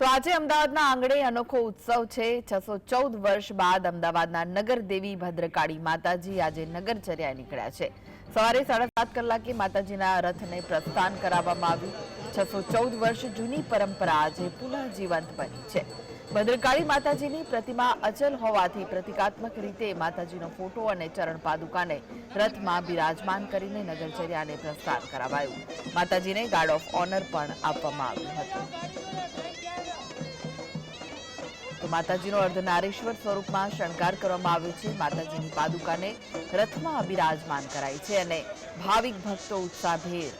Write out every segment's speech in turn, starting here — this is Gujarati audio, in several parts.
તો આજે અમદાવાદના આંગણે અનોખો ઉત્સવ છે. છસો ચૌદ વર્ષ બાદ અમદાવાદના નગર દેવી ભદ્રકાળી માતાજી આજે નગરચર્યાએ નીકળ્યા છે. સવારે સાડા સાત કલાકે માતાજીના રથને પ્રસ્થાન કરાવવામાં આવ્યું. છસો ચૌદ વર્ષ જૂની પરંપરા આજે પુનઃ જીવંત બની છે. ભદ્રકાળી માતાજીની પ્રતિમા અચલ હોવાથી પ્રતિકાત્મક રીતે માતાજીનો ફોટો અને ચરણ પાદુકાને રથમાં બિરાજમાન કરીને નગરચર્યાને પ્રસ્થાન કરાવાયું. માતાજીને ગાર્ડ ઓફ ઓનર પણ આપવામાં આવ્યું હતું. માતાજીનો અર્ધનારેશ્વર સ્વરૂપમાં શણગાર કરવામાં આવ્યો છે. માતાજીની પાદુકાને રથમાં બિરાજમાન કરાઈ છે અને ભાવિક ભક્તો ઉત્સાહભેર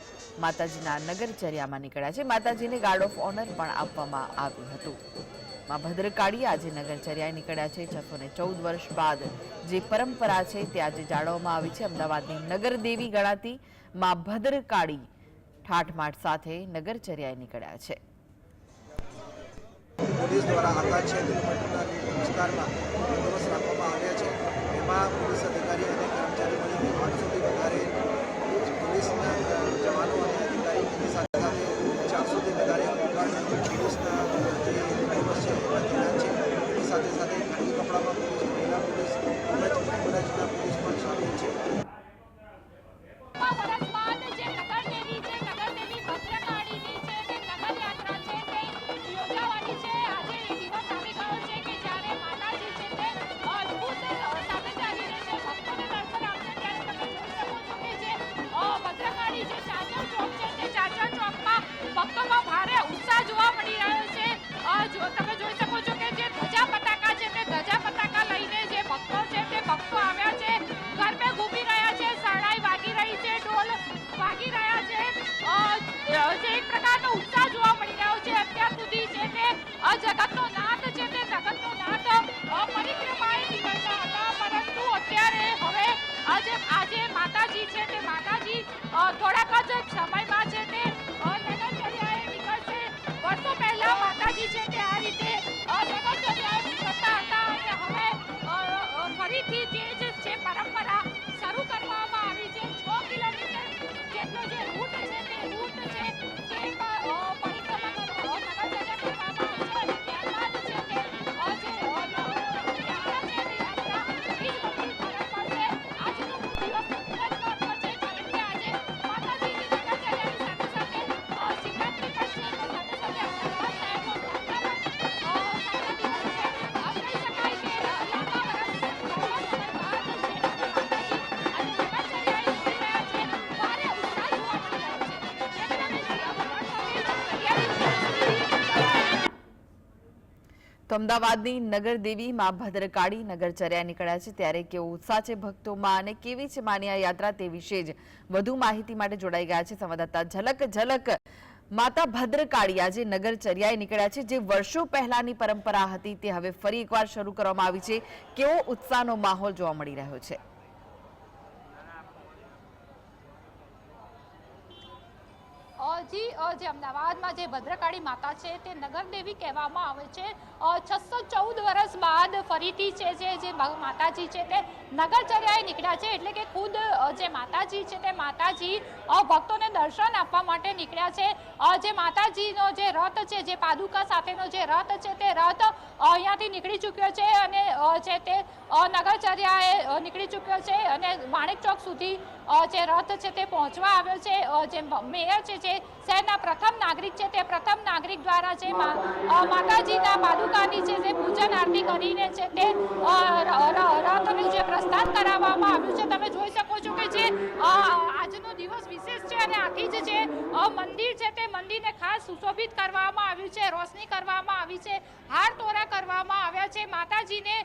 માતાજીના નગરચર્યામાં નીકળ્યા છે. માતાજીને ગાર્ડ ઓફ ઓનર પણ આપવામાં આવ્યું હતું. માં ભદ્રકાળી આજે નગરચર્યાએ નીકળ્યા છે. છસો ને ચૌદ વર્ષ બાદ જે પરંપરા છે તે આજે જાળવવામાં આવી છે. અમદાવાદની નગર દેવી ગણાતી માં ભદ્રકાળી ઠાઠમાઠ સાથે નગરચર્યાએ નીકળ્યા છે. પોલીસ દ્વારા આટલા છ કિલોમીટરના વિસ્તારમાં બંદોબસ્ત રાખવામાં આવ્યા છે. એમાં પોલીસ અધિકારી છે તે માતાજી થોડાક જ સમયમાં છે તે તો અમદાવાદની નગરદેવી માં ભદ્રકાળી નગરચર્યા નીકળ્યા છે. ત્યારે કેવો ઉત્સાહ છે ભક્તોમાં અને કેવી છે માની યાત્રા તે વિશે જ વધુ માહિતી માટે જોડાઈ ગયા છે સંવાદદાતા ઝલક ઝલક. માતા ભદ્રકાળી આજે નગરચર્યાએ નીકળ્યા છે. જે વર્ષો પહેલાની પરંપરા હતી તે હવે ફરી એકવાર શરૂ કરવામાં આવી છે. કેવો ઉત્સાહનો માહોલ જોવા મળી રહ્યો છે. જી જે અમદાવાદમાં જે ભદ્રકાળી માતા છે, તે નગરદેવી કહેવામાં આવે છે. છસો ચૌદ વર્ષ બાદ ફરીથી છે, જે જે માતાજી છે, તે નગરચર્યાએ નીકળ્યા છે. એટલે કે ખુદ જે માતાજી છે, તે માતાજી ભક્તોને દર્શન આપવા માટે નીકળ્યા છે. જે માતાજીનો જે રથ છે, જે પાદુકા સાથેનો જે રથ છે, તે રથ અહીંયાથી નીકળી ચૂક્યો છે અને છે તે નગરચર્યાએ નીકળી ચૂક્યો છે અને માણેક ચોક સુધી જે રથ છે તે પહોંચવા આવ્યો છે. જે મેયર છે, જે શહેરના પ્રથમ નાગરિક છે, તે પ્રથમ નાગરિક દ્વારા જે માતાજીના પાદુકાની છે જે પૂજન આરતી કરીને છે, તે રથનું જે પ્રસ્થાન કરાવવામાં આવ્યું છે. તમે જોઈ શકો છો કે જે આજનો દિવસ વિશેષ છે અને આથી જ જે મંદિર છે, તે મંદિરને ખાસ સુશોભિત કરવામાં આવ્યું છે, રોશની કરવામાં આવી છે. હાર તોરા કરવામાં આવ્યા છે. માતાજીને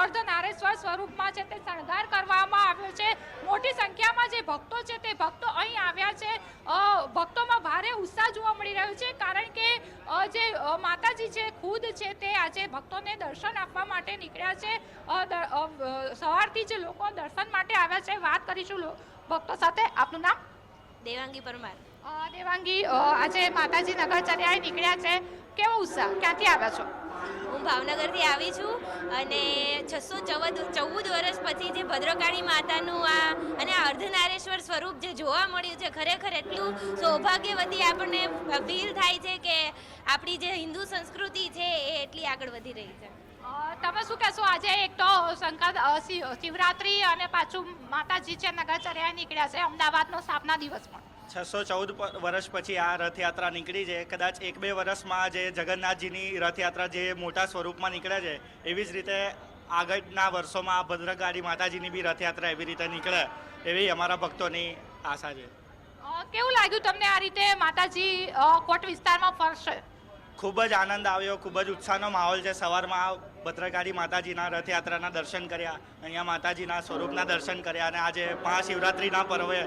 અર્ધ નારેશ્વર સ્વરૂપમાં છે તે શણગાર કરવામાં આવ્યો છે. મોટી સંખ્યામાં જે ભક્તો છે તે ભક્તો અહીં આવ્યા છે. ભક્તોમાં ભારે ઉત્સાહ જોવા મળી રહ્યો છે. કારણ કે જે માતાજી છે ખુદ છે તે આજે ભક્તોને દર્શન આપવા માટે નીકળ્યા છે. સવારથી જ લોકો દર્શન માટે આવ્યા છે. વાત કરીશું ભક્તો સાથે. આપનું નામ? દેવાંગી પરમાર. દેવાંગી આજે માતાજી નગરચર્યાએ નીકળ્યા છે. કેવો ઉત્સાહ? ક્યાંથી આવ્યા છો? હું ભાવનગરથી આવી છું અને છસો ચૌદ ચૌદ વર્ષ પછી જે ભદ્રકાળી માતાનું આ અને આ અર્ધનારેશ્વર સ્વરૂપ જે જોવા મળ્યું છે ખરેખર એટલું સૌભાગ્યવતી આપણને ફીલ થાય છે કે આપણી જે હિન્દુ સંસ્કૃતિ છે એ એટલી આગળ વધી રહી છે. તમે શું કહેશો? આજે એક તો શિવરાત્રી અને પાછું માતાજી છે નગરચર્યા નીકળ્યા છે અમદાવાદનો સ્થાપના દિવસ પણ. છસો ચૌદ વર્ષ પછી આ રથયાત્રા નીકળી છે. કદાચ એક બે વર્ષમાં જે જગન્નાથજીની રથયાત્રા જે મોટા સ્વરૂપમાં નીકળે છે એવી જ રીતે આગળના વર્ષોમાં ભદ્રકાળી માતાજીની બી રથયાત્રા એવી રીતે નીકળે એવી અમારા ભક્તોની આશા છે. કેવું લાગ્યું તમને આ રીતે માતાજી કોટ વિસ્તારમાં ફરશે? ખૂબ જ આનંદ આવ્યો ખૂબ જ ઉત્સાહનો માહોલ છે. સવારમાં ભદ્રકાળી માતાજીના રથયાત્રાના દર્શન કર્યા અહીંયા માતાજીના સ્વરૂપના દર્શન કર્યા અને આજે મહાશિવરાત્રિના પર્વે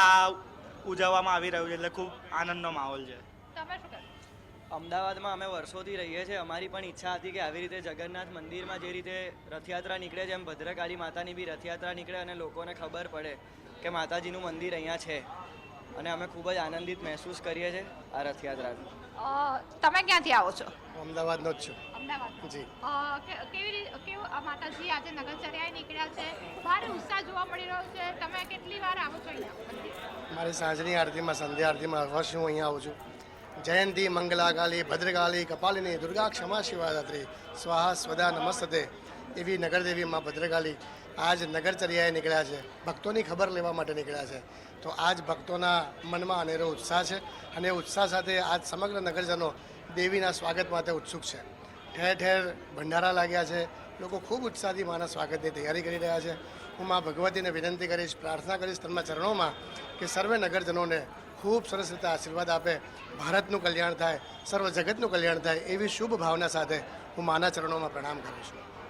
આ ઉજવવામાં આવી રહ્યું છે એટલે ખૂબ આનંદનો માહોલ છે. તમે શું અમદાવાદમાં અમે વર્ષોથી રહીએ છીએ. અમારી પણ ઈચ્છા હતી કે આવી રીતે જગન્નાથ મંદિરમાં જે રીતે રથયાત્રા નીકળે છે એમ ભદ્રકાળી માતાની બી રથયાત્રા નીકળે અને લોકોને ખબર પડે કે માતાજીનું મંદિર અહીંયા છે. અને અમે ખૂબ જ આનંદિત મહેસૂસ કરીએ છીએ આ રથયાત્રાથી. તમે ક્યાંથી આવો છો? અમદાવાદનો જ છું. અમદાવાદ જી. કેવી કેવું માતાજી આજે નગરચર્યાએ નીકળ્યા છે? ભારે ઉત્સાહ જોવા મળી રહ્યો છે. તમે કેટલી વાર આવો છો અહીંયા મારી સાંજની આરતીમાં સંધ્યા આરતીમાં વર્ષ હું અહીંયા આવું છું. જયંતી મંગલાકાલી ભદ્રકાલી કપાલિની દુર્ગા ક્ષમા શિવાદાત્રી સ્વાહા સ્વદા નમસ્તે એવી નગરદેવી માં ભદ્રકાલી આજ નગરચર્યાએ નીકળ્યા છે. ભક્તોની ખબર લેવા માટે નીકળ્યા છે. તો આજ ભક્તોના મનમાં અનેરો ઉત્સાહ છે અને ઉત્સાહ સાથે આજ સમગ્ર નગરજનો દેવીના સ્વાગત માટે ઉત્સુક છે. ઠેર ઠેર ભંડારા લાગ્યા છે. લોકો ખૂબ ઉત્સાહથી માના સ્વાગતની તૈયારી કરી રહ્યા છે. હું મા ભગવતીને વિનંતી કરીશ, પ્રાર્થના કરીશ તેમના ચરણોમાં કે સર્વે નગરજનોને ખૂબ સરસ રીતે આશીર્વાદ આપે. ભારતનું કલ્યાણ થાય, સર્વ જગતનું કલ્યાણ થાય એવી શુભ ભાવના સાથે હું માના ચરણોમાં પ્રણામ કરું છું.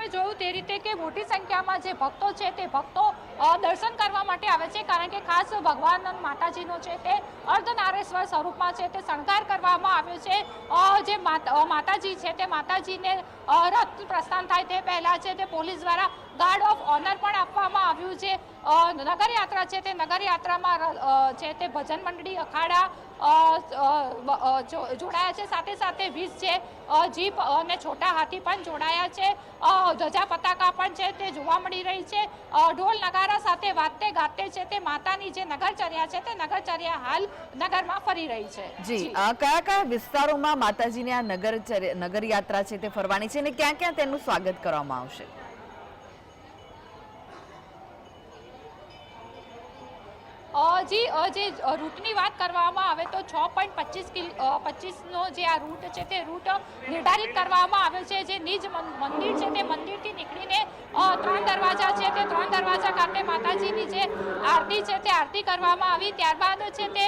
તમે જોયું તે રીતે કે મોટી સંખ્યામાં જે ભક્તો છે તે ભક્તો દર્શન કરવા માટે આવે છે કારણ કે ખાસ ભગવાન માતાજીનો છે તે અર્ધનારેશ્વર સ્વરૂપમાં છે તે શણગાર કરવામાં આવ્યો છે. જે માત- માતાજી છે તે માતાજીને રથ પ્રસ્થાન થાય તે પહેલાં છે તે પોલીસ દ્વારા ગાર્ડ ઓફ ઓનર પણ આપવામાં આવ્યું છે. નગરયાત્રા છે તે નગરયાત્રામાં છે તે ભજન મંડળી અખાડા જોડાયા છે સાથે સાથે વીસ છે અ, જીપ અને છોટા હાથી પણ જોડાયા છે. ધજા પતાકા પણ છે તે જોવા મળી રહી છે. ઢોલ નગારા સાથે વાતે ગાતે છે તે માતાની જે નગરચર્યા છે તે નગરચર્યા હાલ નગરમાં ફરી રહી છે. જી કયા કયા વિસ્તારોમાં માતાજીની આ નગર નગરયાત્રા છે તે ફરવાની છે અને ક્યાં ક્યાં તેનું સ્વાગત કરવામાં આવશે? જી જે રૂટની વાત કરવામાં આવે તો છ પોઈન્ટ પચીસ કિલ પચીસનો જે આ રૂટ છે તે રૂટ નિર્ધારિત કરવામાં આવ્યો છે. જે નિજ મંદિર છે તે મંદિરથી નીકળીને ત્રણ દરવાજા છે તે ત્રણ દરવાજા ખાતે માતાજીની જે આરતી છે તે આરતી કરવામાં આવી. ત્યારબાદ છે તે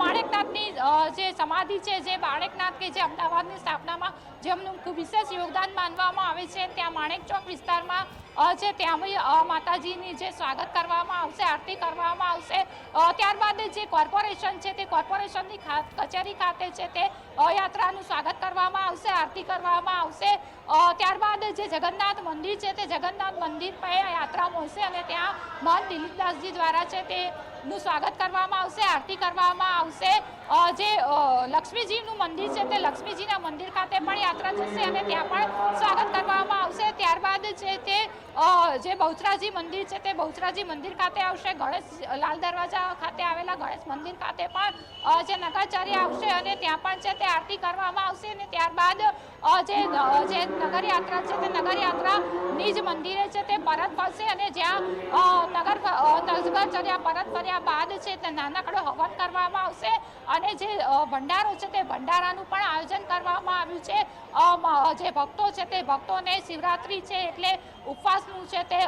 માણેકનાથની જે સમાધિ છે, જે માણેકનાથ કે જે અમદાવાદની સ્થાપનામાં જેમનું વિશેષ યોગદાન માનવામાં આવે છે. ત્યાં માણેક ચોક વિસ્તારમાં છે, ત્યાં માતાજીની જે સ્વાગત કરવામાં આવશે, આરતી કરવામાં આવશે. ત્યારબાદ જે કોર્પોરેશન છે તે કોર્પોરેશનની કચેરી ખાતે છે તે યાત્રાનું સ્વાગત કરવામાં આવશે, આરતી કરવામાં આવશે. ત્યારબાદ જે જગન્નાથ મંદિર છે તે જગન્નાથ મંદિર પર યાત્રા મળશે અને ત્યાં મહંત દિલીપદાસજી દ્વારા છે તે નું સ્વાગત કરવામાં આવશે, આરતી કરવામાં આવશે. જે લક્ષ્મીજીનું મંદિર છે તે લક્ષ્મીજીના મંદિર ખાતે પણ યાત્રા જશે અને ત્યાં પણ સ્વાગત કરવામાં આવશે. ત્યારબાદ છે તે જે બહુચરાજી મંદિર છે તે બહુચરાજી મંદિર ખાતે આવશે. ગણેશ, લાલ દરવાજા ખાતે આવેલા ગણેશ મંદિર ખાતે પણ જે નગાચાર્ય આવશે અને ત્યાં પણ છે તે આરતી કરવામાં આવશે અને ત્યારબાદ જે જે નગરયાત્રા છે તે નગરયાત્રા નિજ મંદિરે છે તે પરત ફરશે અને જ્યાં નગર નગરચર્યા પરત ફર્યા બાદ છે તે નાનકડો હવન કરવામાં આવશે અને જે ભંડારો છે તે ભંડારાનું પણ આયોજન કરવામાં આવ્યું છે. જે ભક્તો છે તે ભક્તોને શિવરાત્રી છે એટલે ઉપવાસનું છે તે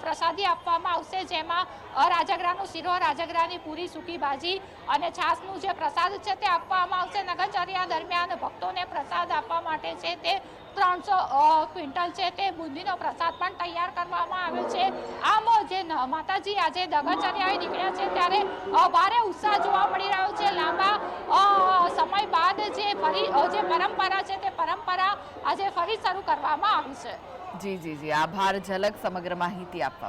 પ્રસાદી આપવામાં આવશે જેમાં રાજગરાનો શીરો રાજગરાની પૂરી સૂકી ભાજી અને છાસનું જે પ્રસાદ છે તે આપવામાં આવશે. નગરચર્યા દરમિયાન ભક્તોને પ્રસાદ આપવા માટે છે તે ત્રણસો ક્વિન્ટલ છે તે બુંદીનો પ્રસાદ પણ તૈયાર કરવામાં આવ્યો છે. આમ જે માતાજી આજે દગરચર્યાએ નીકળ્યા છે ત્યારે ભારે ઉત્સાહ જોવા મળી રહ્યો છે. લાંબા સમય બાદ જે ફરી જે પરંપરા છે તે પરંપરા આજે ફરી શરૂ કરવામાં આવી છે. જી જી જી. આભાર ઝલક સમગ્ર માહિતી આપવા